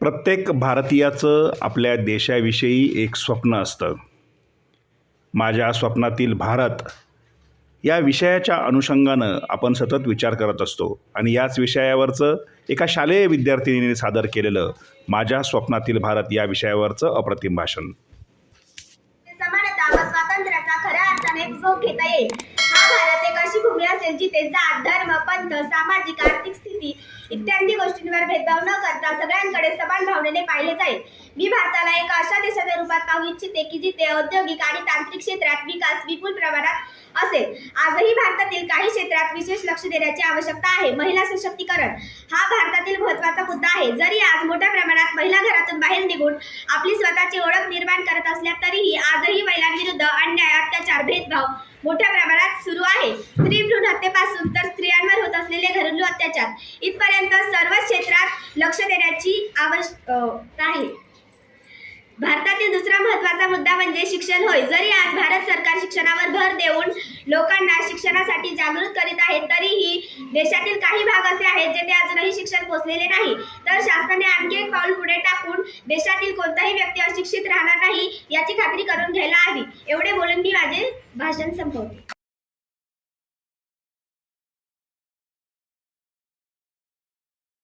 प्रत्येक भारतीयाचं आपल्या देशाविषयी एक स्वप्न असतं. माझ्या स्वप्नातील भारत या विषयाच्या अनुषंगानं आपण सतत विचार करत असतो आणि याच विषयावरचं एका शालेय विद्यार्थिनीने सादर केलेलं माझ्या स्वप्नातील भारत या विषयावरचं अप्रतिम भाषण. समानता व स्वातंत्र्याचा खऱ्या अर्थाने उपभोग घेता येईल हा भारत एक अशी भूमी असेल जिथे जात धर्म पंथ सामाजिक आर्थिक स्थिती इत्यादी गोष्टींवर भेदभाव न करता सगळ्यांकडे समान भावनेने पाहिले जाईल. मी भारताला एका अशा देशाच्या रूपात पाहू इच्छिते की जिथे औद्योगिक आणि तांत्रिक क्षेत्रात विकास विपुल प्रमाणात असेल. आजही भारतातील काही क्षेत्रात विशेष लक्ष देण्याची आवश्यकता आहे. महिला सशक्तीकरण हा भारतातील महत्त्वाचा मुद्दा आहे. जरी आज मोठ्या प्रमाणात महिला घरातून बाहेर निघून आपली स्वतःची ओळख निर्माण करत असल्या तरीही आजही महिलांविरुद्ध अत्याचार भेदभाव मोठ्या प्रमाणात सुरू आहे. स्त्री भ्रूण हत्येपासून तर स्त्रियांवर होत असलेले घरेलू अत्याचार इथपर्यंत सर्वच क्षेत्रात लक्ष देण्याची आवश्यकता आहे. भारतातील दुसरा महत्त्वाचा मुद्दा म्हणजे शिक्षण होय. जरी आज भारत सरकार शिक्षणावर भर देऊन लोकांना शिक्षणासाठी जागृत करीत आहे तरीही देशातील काही भाग असे आहेत जेथे अजूनही शिक्षण पोचलेले नाही. तर देशातील कोणताही व्यक्ती अशिक्षित राहणार नाही याची खात्री करून घ्यायला हवी. एवढे बोलून मी माझे भाषण संपवते.